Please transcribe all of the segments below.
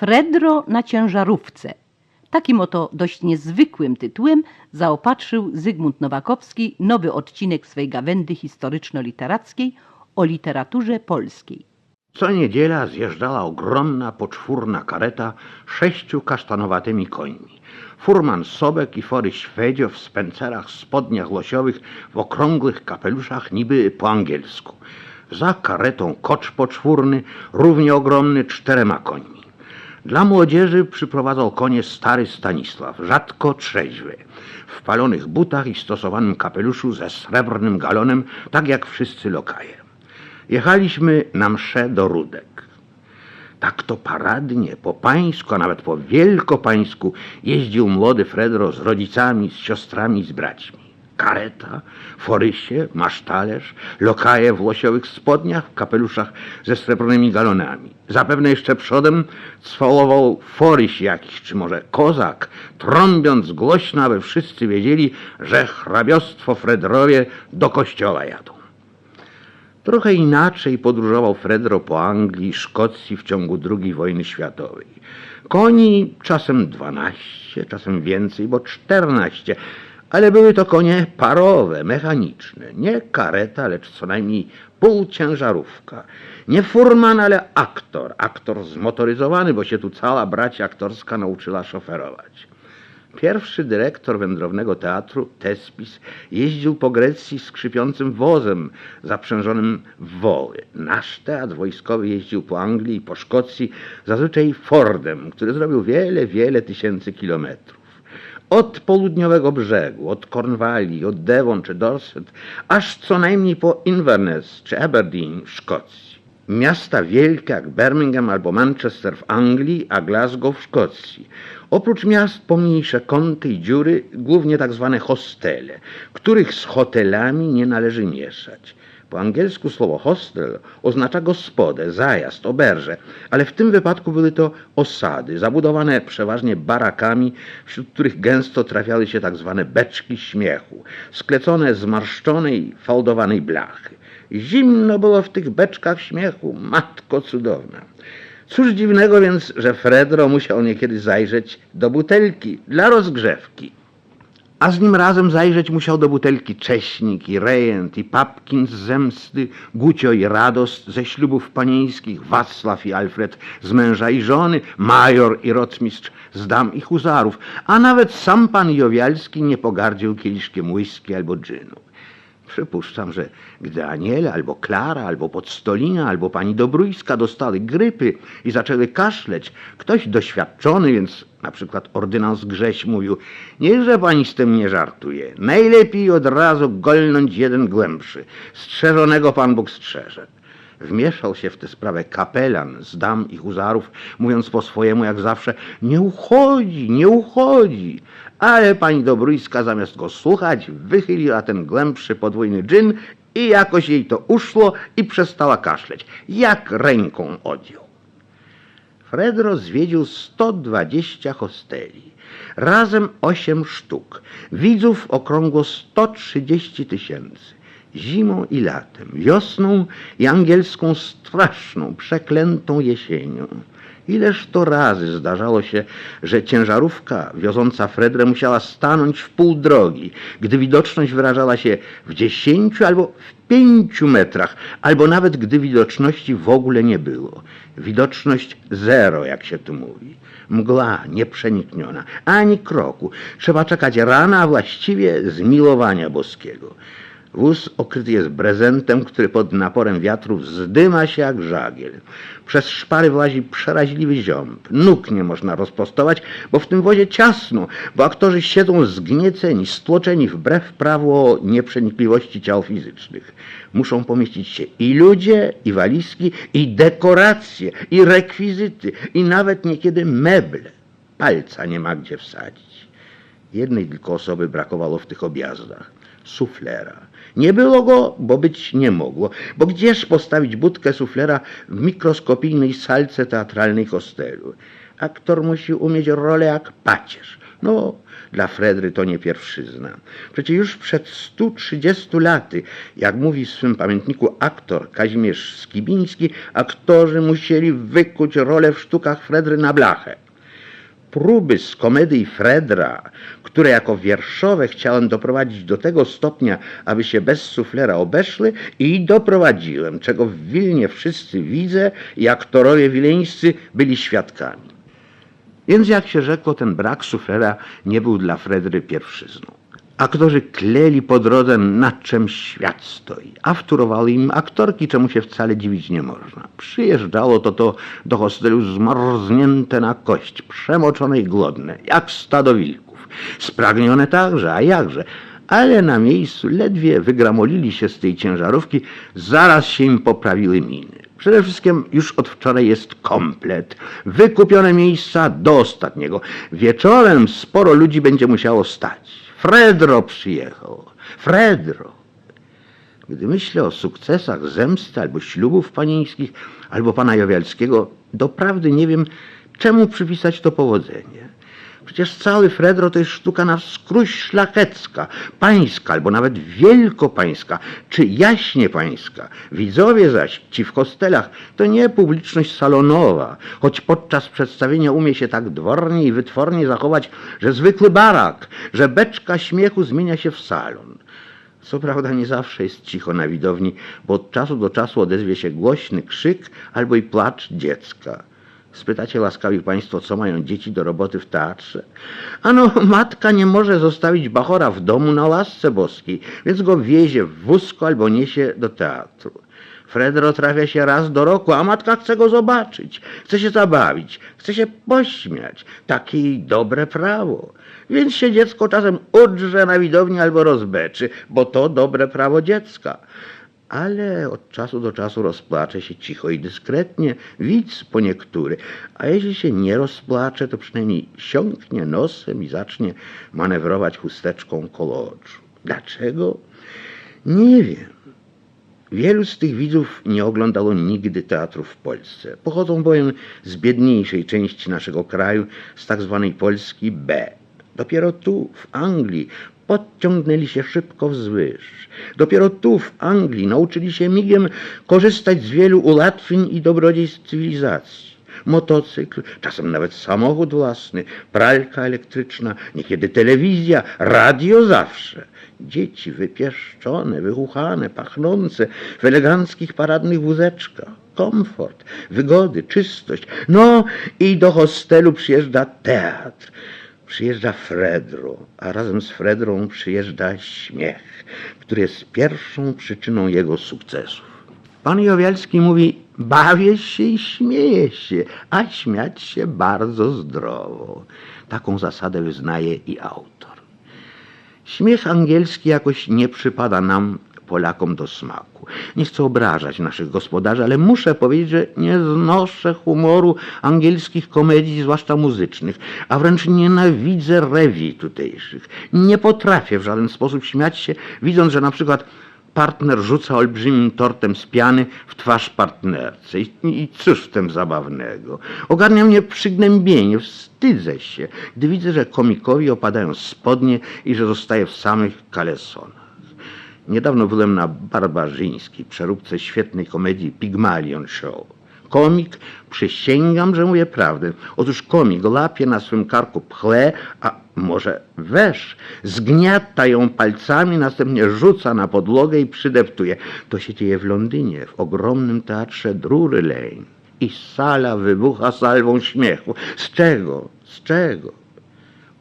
Fredro na ciężarówce. Takim oto dość niezwykłym tytułem zaopatrzył Zygmunt Nowakowski nowy odcinek swej gawędy historyczno-literackiej o literaturze polskiej. Co niedziela zjeżdżała ogromna, poczwórna kareta sześciu kasztanowatymi końmi. Furman Sobek i Fory Śwedzio w spencerach, spodniach losiowych, w okrągłych kapeluszach niby po angielsku. Za karetą kocz poczwórny, równie ogromny czterema końmi. Dla młodzieży przyprowadzał konie stary Stanisław, rzadko trzeźwy, w palonych butach i stosowanym kapeluszu ze srebrnym galonem, tak jak wszyscy lokaje. Jechaliśmy na mszę do Rudek. Tak to paradnie, po pańsku, a nawet po wielkopańsku jeździł młody Fredro z rodzicami, z siostrami, z braćmi. Kareta, forysie, masztalerz, lokaje w losiowych spodniach, w kapeluszach ze srebrnymi galonami. Zapewne jeszcze przodem cwalował foryś jakiś, czy może kozak, trąbiąc głośno, aby wszyscy wiedzieli, że hrabiostwo Fredrowie do kościoła jadą. Trochę inaczej podróżował Fredro po Anglii, Szkocji w ciągu II wojny światowej. Koni czasem 12, czasem więcej, bo 14, ale były to konie parowe, mechaniczne. Nie kareta, lecz co najmniej półciężarówka. Nie furman, ale aktor. Aktor zmotoryzowany, bo się tu cała bracia aktorska nauczyła szoferować. Pierwszy dyrektor wędrownego teatru, Tespis, jeździł po Grecji skrzypiącym wozem zaprzężonym w woły. Nasz teatr wojskowy jeździł po Anglii i po Szkocji zazwyczaj Fordem, który zrobił wiele, wiele tysięcy kilometrów. Od południowego brzegu, od Cornwalli, od Devon czy Dorset, aż co najmniej po Inverness czy Aberdeen w Szkocji. Miasta wielkie jak Birmingham albo Manchester w Anglii, a Glasgow w Szkocji. Oprócz miast pomniejsze kąty i dziury, głównie tak zwane hostele, których z hotelami nie należy mieszać. Po angielsku słowo hostel oznacza gospodę, zajazd, oberże, ale w tym wypadku były to osady, zabudowane przeważnie barakami, wśród których gęsto trafiały się tak zwane beczki śmiechu, sklecone z marszczonej, fałdowanej blachy. Zimno było w tych beczkach śmiechu, matko cudowna. Cóż dziwnego więc, że Fredro musiał niekiedy zajrzeć do butelki dla rozgrzewki. A z nim razem zajrzeć musiał do butelki Cześnik i Rejent i Papkin z Zemsty, Gucio i Radost ze ślubów panieńskich, Wacław i Alfred z męża i żony, Major i Rocmistrz z dam i huzarów, a nawet sam pan Jowialski nie pogardził kieliszkiem whisky albo dżinu. Przypuszczam, że gdy Aniele, albo Klara, albo Podstolina, albo pani Dobrójska dostały grypy i zaczęły kaszleć, ktoś doświadczony, więc na przykład ordynans Grześ mówił, niechże pani z tym nie żartuje, najlepiej od razu golnąć jeden głębszy, strzeżonego pan Bóg strzeże. Wmieszał się w tę sprawę kapelan z dam i huzarów, mówiąc po swojemu jak zawsze, nie uchodzi, nie uchodzi. Ale pani Dobrójska zamiast go słuchać, wychyliła ten głębszy podwójny dżin i jakoś jej to uszło i przestała kaszleć, jak ręką odjął. Fredro zwiedził 120 hosteli, razem 8 sztuk, widzów okrągło 130 tysięcy zimą i latem, wiosną i angielską straszną, przeklętą jesienią. Ileż to razy zdarzało się, że ciężarówka wioząca Fredrę musiała stanąć w pół drogi, gdy widoczność wyrażała się w dziesięciu albo w pięciu metrach, albo nawet gdy widoczności w ogóle nie było. Widoczność zero, jak się tu mówi. Mgła nieprzenikniona, ani kroku. Trzeba czekać rana, a właściwie zmiłowania boskiego. Wóz okryty jest brezentem, który pod naporem wiatru wzdyma się jak żagiel. Przez szpary włazi przeraźliwy ziąb. Nóg nie można rozprostować, bo w tym wozie ciasno, bo aktorzy siedzą zgnieceni, stłoczeni wbrew prawu o nieprzenikliwości ciał fizycznych. Muszą pomieścić się i ludzie, i walizki, i dekoracje, i rekwizyty, i nawet niekiedy meble. Palca nie ma gdzie wsadzić. Jednej tylko osoby brakowało w tych objazdach suflera. Nie było go, bo być nie mogło, bo gdzież postawić budkę suflera w mikroskopijnej salce teatralnej hostelu? Aktor musi umieć rolę jak pacierz, No, dla Fredry to nie pierwszyzna. Przecież już przed 130 laty, jak mówi w swym pamiętniku aktor Kazimierz Skibiński, aktorzy musieli wykuć rolę w sztukach Fredry na blachę. Próby z komedii Fredra, które jako wierszowe chciałem doprowadzić do tego stopnia, aby się bez suflera obeszły i doprowadziłem, czego w Wilnie wszyscy widzę i aktorowie wileńscy byli świadkami. Więc jak się rzekło, ten brak suflera nie był dla Fredry pierwszyzną. Aktorzy kleli po drodze, na czym świat stoi, a wtórowały im aktorki, czemu się wcale dziwić nie można. Przyjeżdżało to to do hostelu zmarznięte na kość, przemoczone i głodne, jak stado wilków. Spragnione także, a jakże. Ale na miejscu ledwie wygramolili się z tej ciężarówki, zaraz się im poprawiły miny. Przede wszystkim już od wczoraj jest komplet. Wykupione miejsca do ostatniego. Wieczorem sporo ludzi będzie musiało stać. Fredro przyjechał. Fredro. Gdy myślę o sukcesach zemsty albo ślubów panieńskich, albo pana Jowialskiego, doprawdy nie wiem, czemu przypisać to powodzenie. Przecież cały Fredro to jest sztuka na wskróś szlachecka, pańska albo nawet wielkopańska, czy jaśnie pańska. Widzowie zaś, ci w kostelach, to nie publiczność salonowa, choć podczas przedstawienia umie się tak dwornie i wytwornie zachować, że zwykły barak, że beczka śmiechu zmienia się w salon. Co prawda nie zawsze jest cicho na widowni, bo od czasu do czasu odezwie się głośny krzyk albo i płacz dziecka. Spytacie łaskawi państwo, co mają dzieci do roboty w teatrze? Ano, matka nie może zostawić Bachora w domu na łasce boskiej, więc go wiezie w wózku albo niesie do teatru. Fredro trafia się raz do roku, a matka chce go zobaczyć, chce się zabawić, chce się pośmiać. Takie jej dobre prawo. Więc się dziecko czasem udrze na widowni albo rozbeczy, bo to dobre prawo dziecka. Ale od czasu do czasu rozpłacze się cicho i dyskretnie, widz po niektóry. A jeśli się nie rozpłacze, to przynajmniej siąknie nosem i zacznie manewrować chusteczką koło oczu. Dlaczego? Nie wiem. Wielu z tych widzów nie oglądało nigdy teatrów w Polsce. Pochodzą bowiem z biedniejszej części naszego kraju, z tak zwanej Polski B. Dopiero tu, w Anglii, podciągnęli się szybko wzwyż. Dopiero tu, w Anglii, nauczyli się migiem korzystać z wielu ułatwień i dobrodziejstw cywilizacji. Motocykl, czasem nawet samochód własny, pralka elektryczna, niekiedy telewizja, radio zawsze. Dzieci wypieszczone, wychuchane, pachnące w eleganckich paradnych wózeczkach. Komfort, wygody, czystość. No i do hostelu przyjeżdża teatr. Przyjeżdża Fredro, a razem z Fredrą przyjeżdża śmiech, który jest pierwszą przyczyną jego sukcesów. Pan Jowialski mówi, bawię się i śmieję się, a śmiać się bardzo zdrowo. Taką zasadę wyznaje i autor. Śmiech angielski jakoś nie przypada nam, Polakom, do smaku. Nie chcę obrażać naszych gospodarzy, ale muszę powiedzieć, że nie znoszę humoru angielskich komedii, zwłaszcza muzycznych, a wręcz nienawidzę rewi tutejszych. Nie potrafię w żaden sposób śmiać się, widząc, że na przykład partner rzuca olbrzymim tortem z piany w twarz partnerce. I, I cóż w tym zabawnego? Ogarnia mnie przygnębienie, wstydzę się, gdy widzę, że komikowi opadają spodnie i że zostaje w samych kalesonach. Niedawno byłem na barbarzyńskiej przeróbce świetnej komedii Pygmalion Show. Komik, przysięgam, że mówię prawdę. Otóż komik łapie na swym karku pchle, a może wesz, zgniata ją palcami, następnie rzuca na podłogę i przydeptuje. To się dzieje w Londynie, w ogromnym teatrze Drury Lane. I sala wybucha salwą śmiechu. Z czego? Z czego?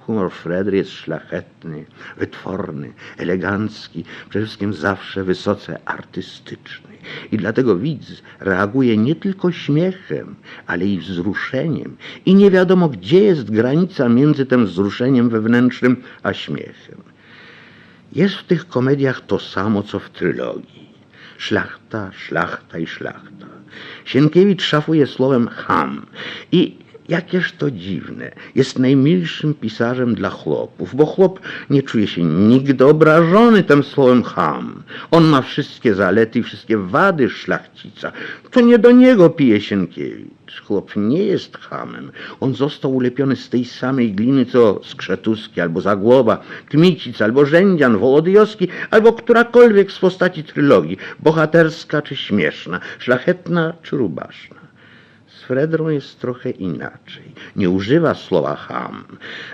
Humor Fredry jest szlachetny, wytworny, elegancki, przede wszystkim zawsze wysoce artystyczny. I dlatego widz reaguje nie tylko śmiechem, ale i wzruszeniem. I nie wiadomo, gdzie jest granica między tym wzruszeniem wewnętrznym a śmiechem. Jest w tych komediach to samo, co w trylogii. Szlachta, szlachta i szlachta. Sienkiewicz szafuje słowem ham. I Jakież to dziwne. Jest najmilszym pisarzem dla chłopów, bo chłop nie czuje się nigdy obrażony tym słowem ham. On ma wszystkie zalety i wszystkie wady szlachcica. To nie do niego pije Sienkiewicz. Chłop nie jest hamem. On został ulepiony z tej samej gliny, co Skrzetuski, albo Zagłoba, Kmicic, albo Rzędzian, Wołodyjowski, albo którakolwiek z postaci trylogii, bohaterska czy śmieszna, szlachetna czy rubaszna. Fredrą jest trochę inaczej. Nie używa słowa ham,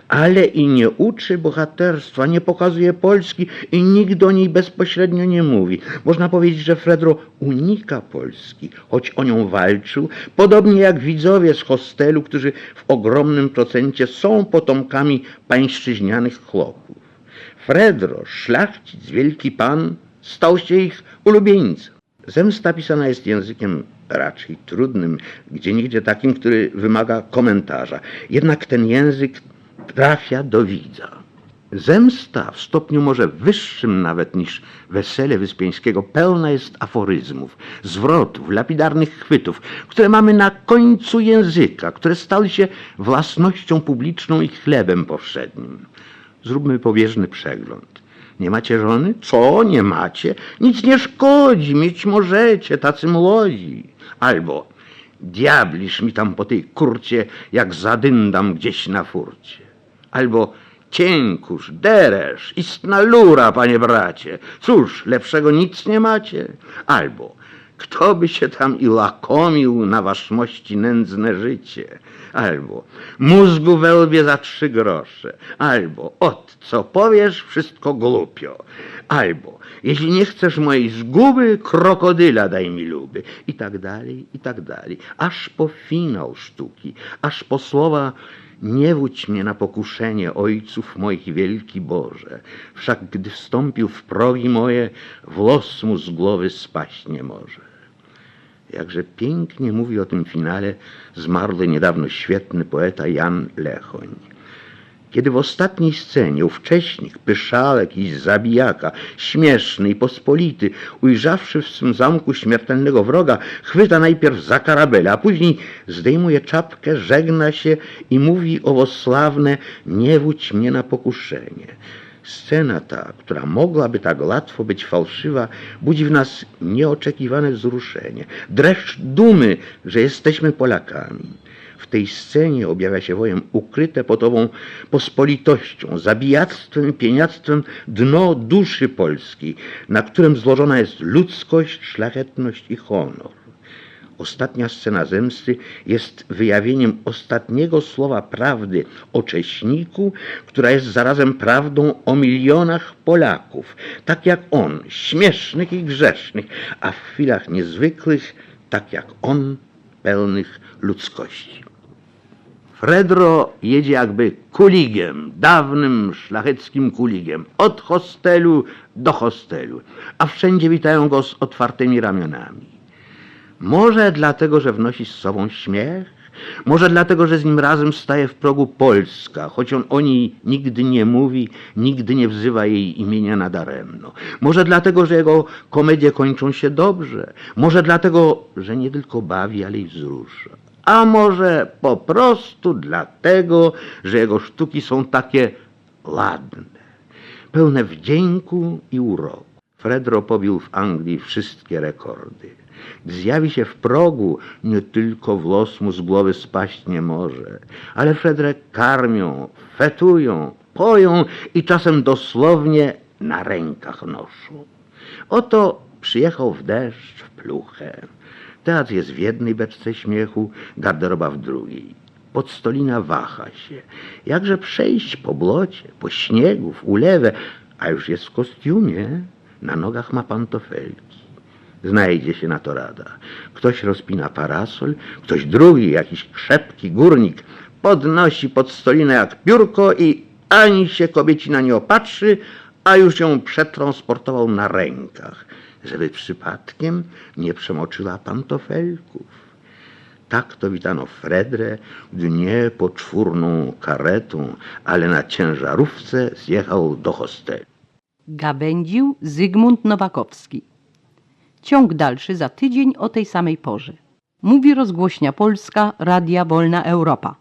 ale i nie uczy bohaterstwa, nie pokazuje Polski i nikt do niej bezpośrednio nie mówi. Można powiedzieć, że Fredro unika Polski, choć o nią walczył, podobnie jak widzowie z hostelu, którzy w ogromnym procencie są potomkami pańszczyźnianych chłopów. Fredro, szlachcic, wielki pan, stał się ich ulubieńcem. Zemsta pisana jest językiem raczej trudnym, gdzie nigdzie takim, który wymaga komentarza. Jednak ten język trafia do widza. Zemsta w stopniu może wyższym nawet niż wesele Wyspiańskiego pełna jest aforyzmów, zwrotów, lapidarnych chwytów, które mamy na końcu języka, które stały się własnością publiczną i chlebem powszednim. Zróbmy pobieżny przegląd. Nie macie żony? Co nie macie? Nic nie szkodzi, mieć możecie, tacy młodzi. Albo diablisz mi tam po tej kurcie, jak zadyndam gdzieś na furcie. Albo cienkusz, deresz, istna lura, panie bracie. Cóż, lepszego nic nie macie? Albo kto by się tam i lakomił na waszmości nędzne życie? Albo mózgu we łbie za trzy grosze. Albo ot, co powiesz, wszystko głupio. Albo jeśli nie chcesz mojej zguby, krokodyla daj mi luby. I tak dalej, i tak dalej. Aż po finał sztuki, aż po słowa nie wódź mnie na pokuszenie ojców moich wielki Boże. Wszak gdy wstąpił w progi moje, włos mu z głowy spaść nie może. Jakże pięknie mówi o tym finale zmarły niedawno świetny poeta Jan Lechoń. Kiedy w ostatniej scenie ówcześnik, pyszałek i zabijaka, śmieszny i pospolity, ujrzawszy w swym zamku śmiertelnego wroga, chwyta najpierw za karabelę, a później zdejmuje czapkę, żegna się i mówi owosławne nie wódź mnie na pokuszenie. Scena ta, która mogłaby tak łatwo być fałszywa, budzi w nas nieoczekiwane wzruszenie, dreszcz dumy, że jesteśmy Polakami. W tej scenie objawia się wojem ukryte pod ową pospolitością, zabijactwem, pieniactwem dno duszy polskiej, na którym złożona jest ludzkość, szlachetność i honor. Ostatnia scena zemsty jest wyjawieniem ostatniego słowa prawdy o Cześniku, która jest zarazem prawdą o milionach Polaków, tak jak on, śmiesznych i grzesznych, a w chwilach niezwykłych, tak jak on, pełnych ludzkości. Fredro jedzie jakby kuligiem, dawnym szlacheckim kuligiem, od hostelu do hostelu, a wszędzie witają go z otwartymi ramionami. Może dlatego, że wnosi z sobą śmiech, może dlatego, że z nim razem staje w progu Polska, choć on o niej nigdy nie mówi, nigdy nie wzywa jej imienia nadaremno. Może dlatego, że jego komedie kończą się dobrze. Może dlatego, że nie tylko bawi, ale i wzrusza. A może po prostu dlatego, że jego sztuki są takie ładne, pełne wdzięku i uroku. Fredro pobił w Anglii wszystkie rekordy. Zjawi się w progu, nie tylko włos mu z głowy spaść nie może, ale Fredrę karmią, fetują, poją i czasem dosłownie na rękach noszą. Oto przyjechał w deszcz, w pluchę. Teatr jest w jednej beczce śmiechu, garderoba w drugiej. Podstolina waha się. Jakże przejść po blocie, po śniegu, w ulewę, a już jest w kostiumie. Na nogach ma pantofelki. Znajdzie się na to rada. Ktoś rozpina parasol, ktoś drugi, jakiś krzepki górnik, podnosi pod stolinę jak piórko i ani się kobiecina nie opatrzy, a już ją przetransportował na rękach, żeby przypadkiem nie przemoczyła pantofelków. Tak to witano Fredrę, gdy nie poczwórną karetą, ale na ciężarówce zjechał do hostelu. Gawędził Zygmunt Nowakowski. Ciąg dalszy za tydzień o tej samej porze. Mówi rozgłośnia Polska Radia Wolna Europa.